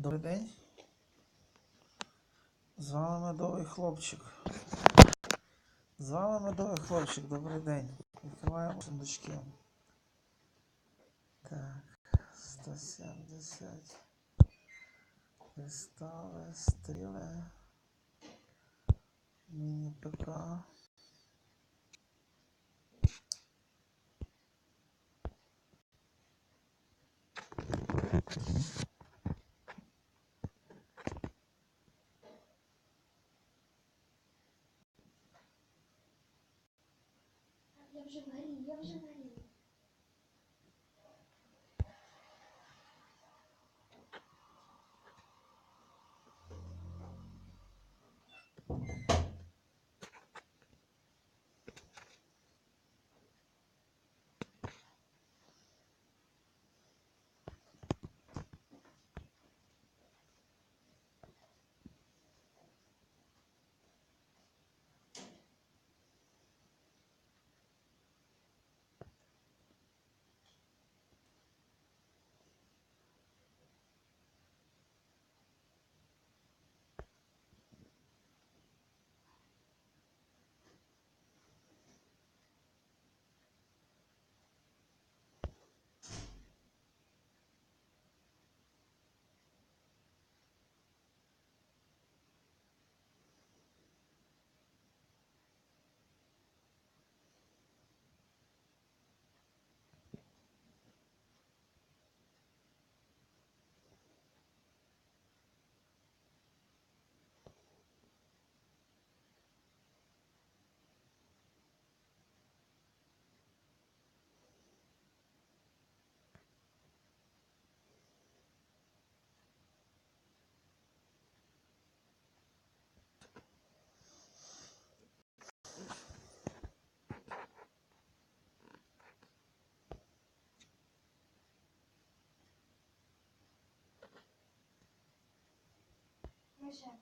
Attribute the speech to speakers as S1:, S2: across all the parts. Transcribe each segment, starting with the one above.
S1: Добрий день. З вами медовий хлопчик. З вами медовий хлопчик, добрий день. Відкриваємо сундучки. Так, 170. Кристали, стріли. Міні-ПК.
S2: Hoje
S1: eu
S2: vou Shadow.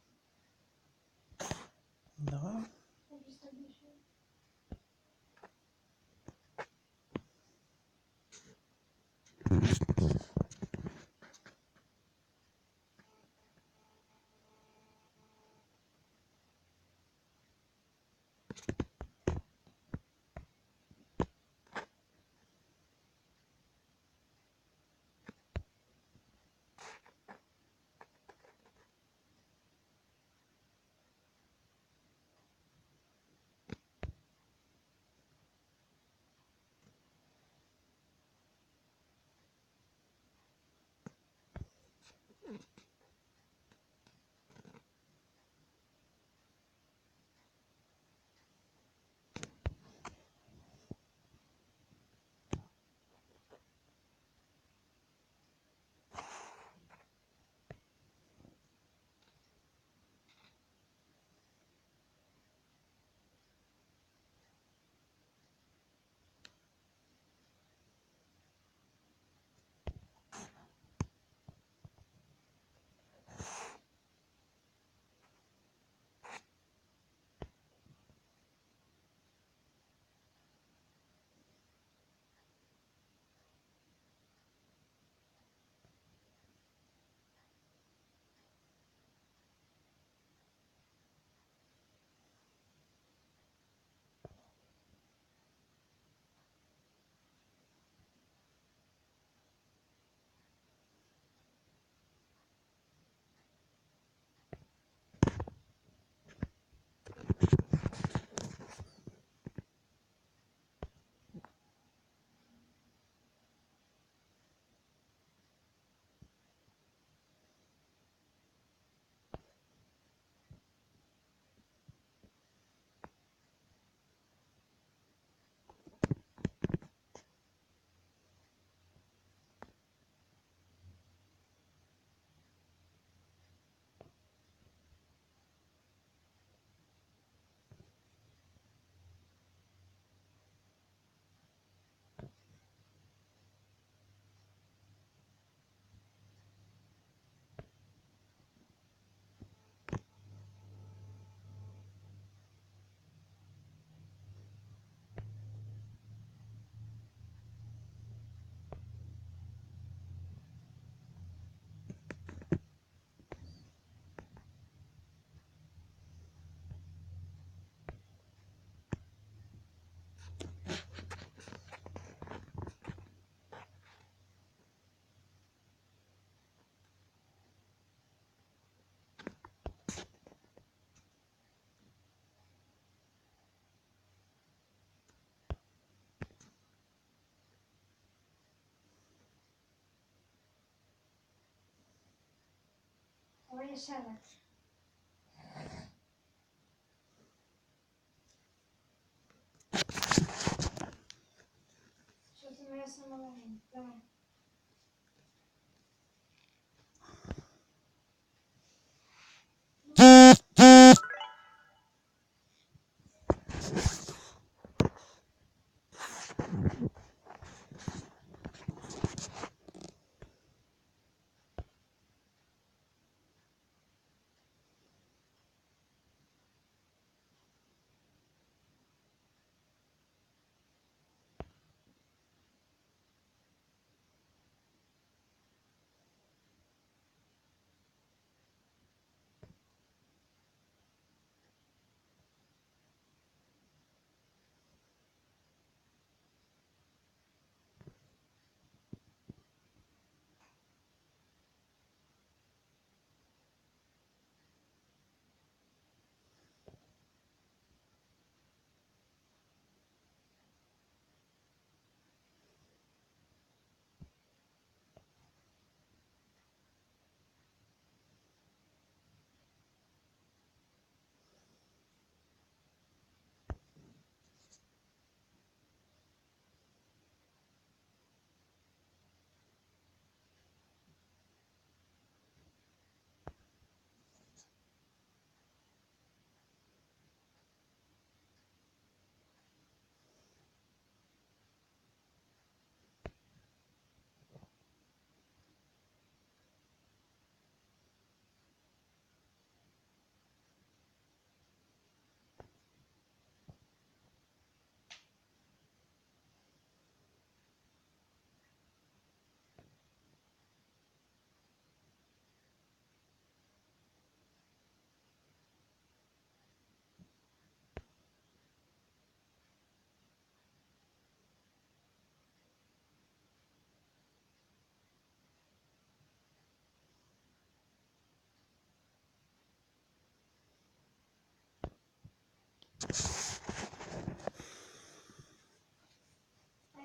S2: 我也下来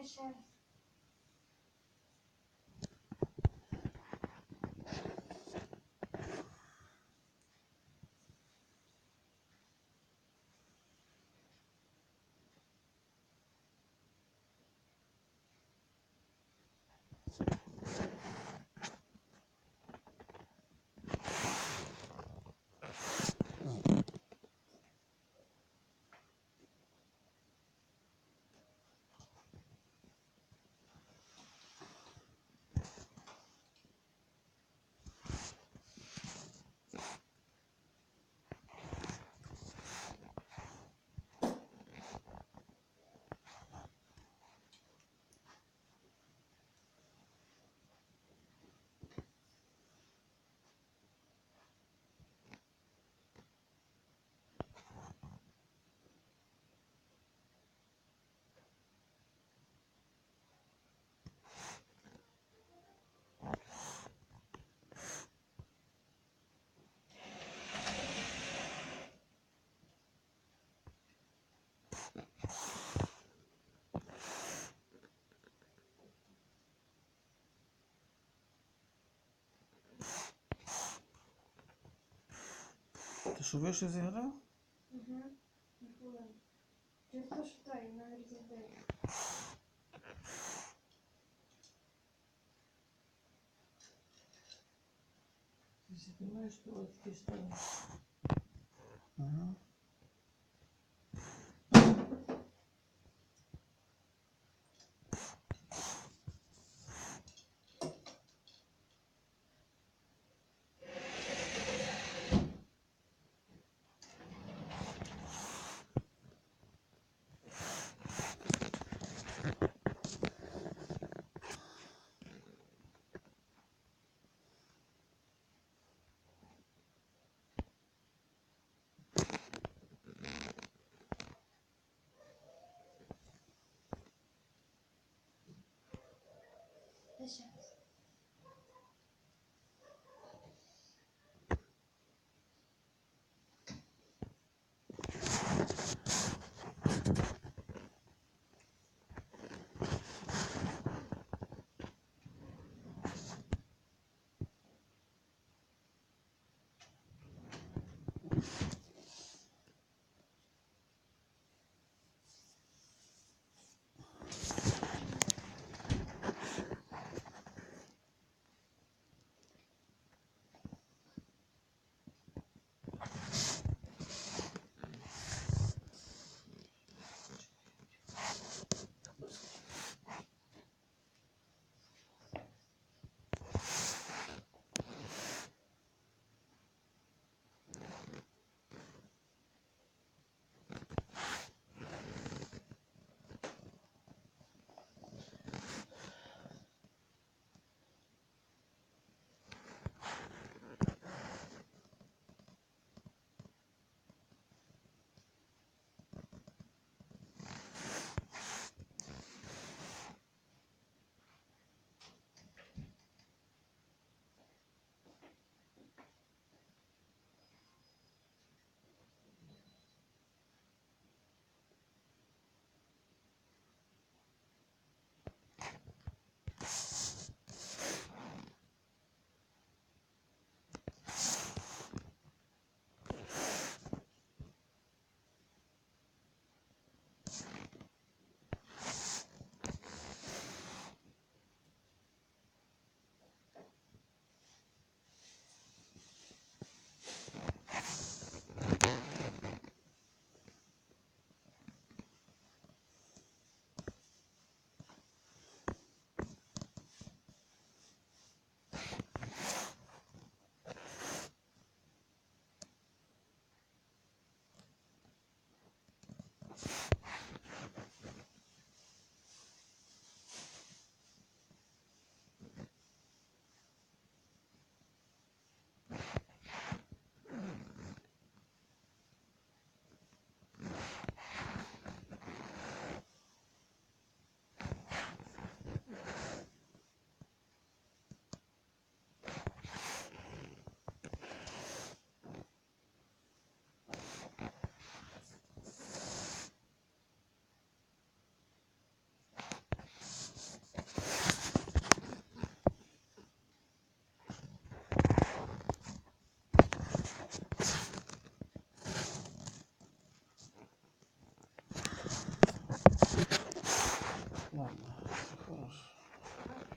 S2: Aşağı. Що
S1: вийшов зіграв?
S2: Угу. Через те, що той номер зіграє.
S3: Ти понимаешь, что вот такие стороны?
S1: Ага.